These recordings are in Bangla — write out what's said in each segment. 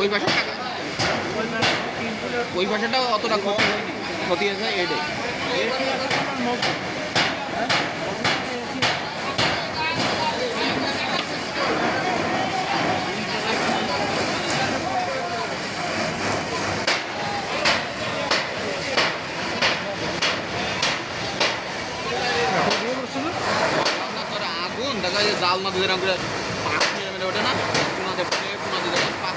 ওই পাশে ওই পাশেটাও অতটা ক্ষতি ক্ষতি হয়েছে এডে তোর আগুন নদী এরকম করে পাঁচ মেরে ওঠে না পুনাতে পড়ে পুনাতে দেখেন পাঁচ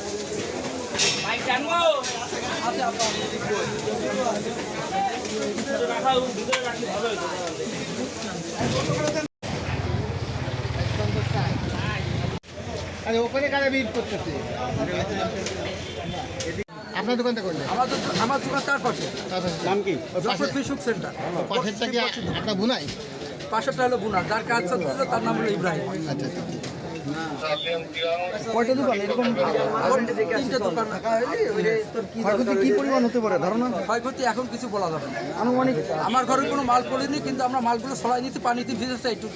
আরে ওখানে কারা বিল করতেছে? আপনার দোকানটা করলে আমার দোকান তার পাশে। নাম কি? ফিশুক সেন্টার। পাশেরটা কি আপনার বুনাই? পাশেরটা হলো গুনা যার কাজ চলতেছে তার নাম হলো ইব্রাহিম। আচ্ছা আচ্ছা। কয়টা দোকান এরকম তিনটে দোকান ক্ষয়ক্ষতি কি পরিমাণ হতে পারে ধারণা ক্ষয়ক্ষতি এখন কিছু বলা যাবে না আনুমানিক আমার ঘরে কোনো মাল পড়েনি কিন্তু আমরা মালগুলো সরাই নিয়েছি পানিতে ভিজেছে একটু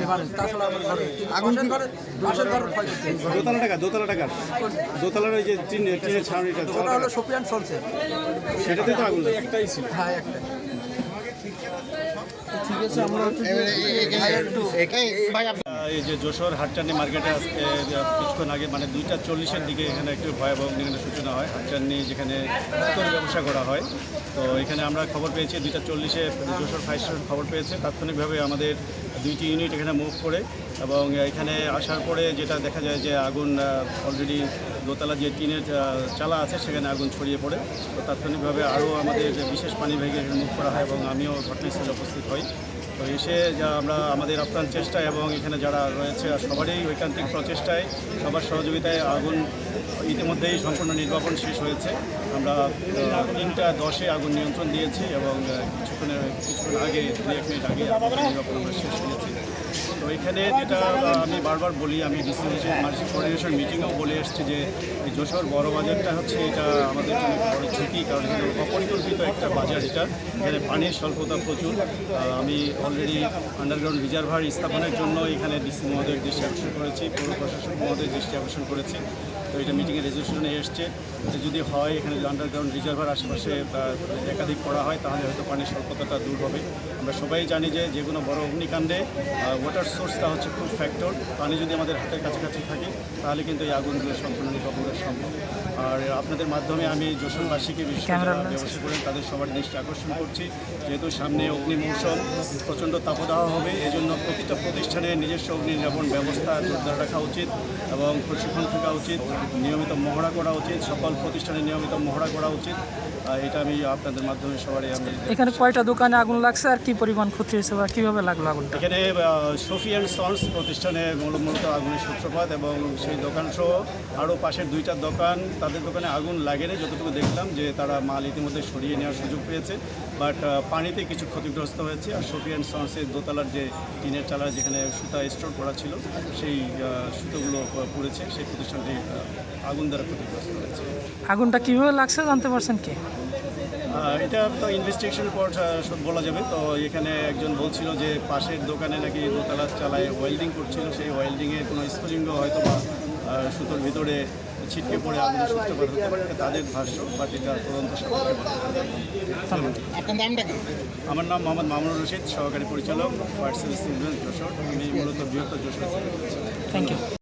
আমার। দোতলা টাকা দোতলা টাকা দোতলার ওই যে টিনের ছাউনিটা ওটা হলো সোপিয়ান চলছে সেটাতে তো আগুন একটাই ছিল হ্যাঁ একটা ভাই আপনি এই যে যশোর হাটচান্দি মার্কেটে আজকে কিছুক্ষণ আগে মানে দুইটা চল্লিশের দিকে এখানে একটু ভয়াবহ অগ্নিকাণ্ডের সূচনা হয়। হাটচান্দি যেখানে ব্যবসা করা হয়। তো এখানে আমরা খবর পেয়েছি, দুইটা চল্লিশে যশোর ফায়ার স্টেশন খবর পেয়েছে। তাৎক্ষণিকভাবে আমাদের দুইটি ইউনিট এখানে মুভ করে এবং এখানে আসার পরে যেটা দেখা যায় যে আগুন অলরেডি দোতলা যে টিনের চালা আছে সেখানে আগুন ছড়িয়ে পড়ে। তো তাৎক্ষণিকভাবে আরও আমাদের বিশেষ পানি ভেগে মুভ করা হয় এবং আমিও ঘটনাস্থলে উপস্থিত হই। তো এসে যা আমরা আমাদের আপ্রাণ চেষ্টা এবং এখানে যারা রয়েছে সবারই ঐকান্তিক প্রচেষ্টায়, সবার সহযোগিতায় আগুন ইতিমধ্যেই সম্পূর্ণ নির্বাপন শেষ হয়েছে। আমরা তিনটা দশে আগুন নিয়ন্ত্রণ দিয়েছি এবং কিছুক্ষণের কিছুক্ষণ আগে দু এক মিনিট আগে নির্বাপন আমরা শেষ করেছি। তো এখানে যেটা আমি বারবার বলি, আমি ডিসিশন মার্সিক কোঅর্ডিনেশন মিটিংও বলে এসেছি যে এই যশোর বড় বাজারটা হচ্ছে এটা আমাদের জন্য বড় ঝুঁকি, কারণ অপরিকল্পিত একটা বাজার এটা। এখানে পানির স্বল্পতা প্রচুর। আমি অলরেডি আন্ডারগ্রাউন্ড রিজার্ভার স্থাপনের জন্য এখানে ডিসি মহোদয়ের দৃষ্টি আকর্ষণ করেছি পৌর প্রশাসন মহোদয়ের দৃষ্টি আকর্ষণ করেছি। তো এটা মিটিংয়ে রেজলিউশনে এসছে। এটা যদি হয় এখানে আন্ডারগ্রাউন্ড রিজার্ভার আশেপাশে একাধিক করা হয় তাহলে হয়তো পানির স্বল্পতাটা দূর হবে। আমরা সবাই জানি যে যে কোনো বড় অগ্নিকাণ্ডে ওয়াটার সোর্সটা হচ্ছে খুব ফ্যাক্টর পানি যদি আমাদের হাতের কাছাকাছি থাকে তাহলে কিন্তু এই আগুনগুলো সম্পূর্ণ নির্বাপন সম্ভব। আর আপনাদের মাধ্যমে আমি যশোরবাসীকে বিশেষ করে ব্যবসা করেন তাদের সবার দৃষ্টি আকর্ষণ করছি। যেহেতু সামনে অগ্নি মৌসুম প্রচণ্ড তাপদাহ হবে এই জন্য প্রতিটা প্রতিষ্ঠানে নিজস্ব অগ্নি নিরাপণ ব্যবস্থা জোরদার রাখা উচিত এবং প্রশিক্ষণ থাকা উচিত নিয়মিত মহড়া করা উচিত সকল প্রতিষ্ঠানে নিয়মিত মহড়া করা উচিত। এটা আমি আপনাদের মাধ্যমে সবারই আমি এখানে কয়টা দোকানে আগুন লাগছে আর কি পরিমাণ ক্ষতি হয়েছে বা কীভাবে লাগল আগুনটা? এখানে সফি অ্যান্ড সন্স প্রতিষ্ঠানে মূল- মূলত আগুনের সূত্রপাত এবং সেই দোকান সহ আরও পাশের দুইটা দোকান তাদের দোকানে আগুন লাগেনি যতটুকু দেখলাম যে তারা মাল ইতিমধ্যে সরিয়ে নেওয়ার সুযোগ পেয়েছে বাট পানিতে কিছু ক্ষতিগ্রস্ত হয়েছে। আর সফি অ্যান্ড সন্সের দোতলার যে টিনের চালা যেখানে সুতা স্টোর করা ছিল সেই সুতোগুলো পুড়েছে। সেই প্রতিষ্ঠানটি আগুন দ্বারা ক্ষতিগ্রস্ত হয়েছে। আগুনটা কীভাবে লাগছে জানতে পারছেন কি? এটা তো ইনভেস্টিগেশনের পর বলা যাবে। তো এখানে একজন বলছিল যে পাশের দোকানে নাকি দোতলা চালায় ওয়েল্ডিং করছিল। সেই ওয়েল্ডিংয়ে কোনো স্ফুলিঙ্গ হয়তো বা সুতোর ভিতরে ছিটকে পড়ে আগুনের সূত্রপাত হতে পারে এটা তাদের ভাষ্য বাট এটা তদন্ত। আপনার নামটা কি? আমার নাম মোহাম্মদ মামুনুর রশিদ সহকারী পরিচালক পার্সেল সিলভেন্স যশোর। আমি মূলত বৃহত্তর যশোর থ্যাংক ইউ